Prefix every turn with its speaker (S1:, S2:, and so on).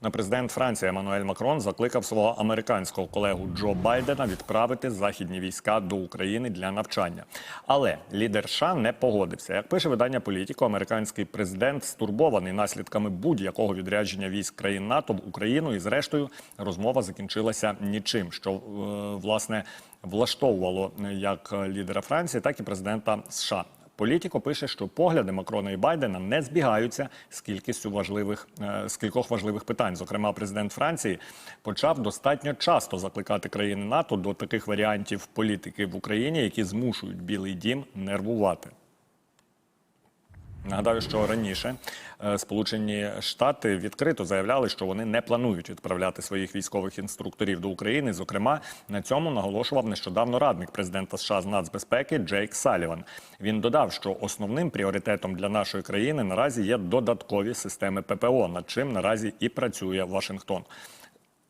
S1: Президент Франції Еммануель Макрон закликав свого американського колегу Джо Байдена відправити західні війська до України для навчання. Але лідер США не погодився. Як пише видання політико, американський президент стурбований наслідками будь-якого відрядження військ країн НАТО в Україну. І зрештою розмова закінчилася нічим, що е, власне влаштовувало як лідера Франції, так і президента США. Політіко пише, що погляди Макрона і Байдена не збігаються з кількістю важливих е, з кількох важливих питань. Зокрема, президент Франції почав достатньо часто закликати країни НАТО до таких варіантів політики в Україні, які змушують Білий Дім нервувати. Нагадаю, що раніше е, Сполучені Штати відкрито заявляли, що вони не планують відправляти своїх військових інструкторів до України. Зокрема, на цьому наголошував нещодавно радник президента США з нацбезпеки Джейк Саліван. Він додав, що основним пріоритетом для нашої країни наразі є додаткові системи ППО, над чим наразі і працює Вашингтон.